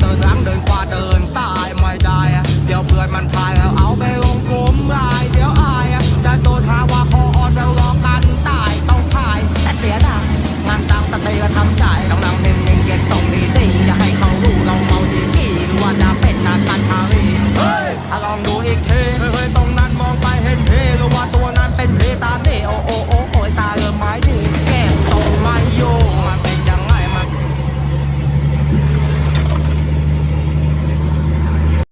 เดินหลังเดินขวาเดินซ้ายไม่ได้ เดี๋ยวเพื่อนมันพายแล้วเอาไปลงกลมไาเดี๋ยวอายจะโดนหาว่าคออ่อนแล้วรอกันตายต้องพาย แต่เสียดายงานตามงสติและทำใจต้องนั่งนิ่งๆเก็บตรงดีดีอย่าให้เขารู้เราเมาดีกี่หรือว่าจะเป็นชากการชาลีเฮ้ยลองดูอีกทีเฮ้ยต้อง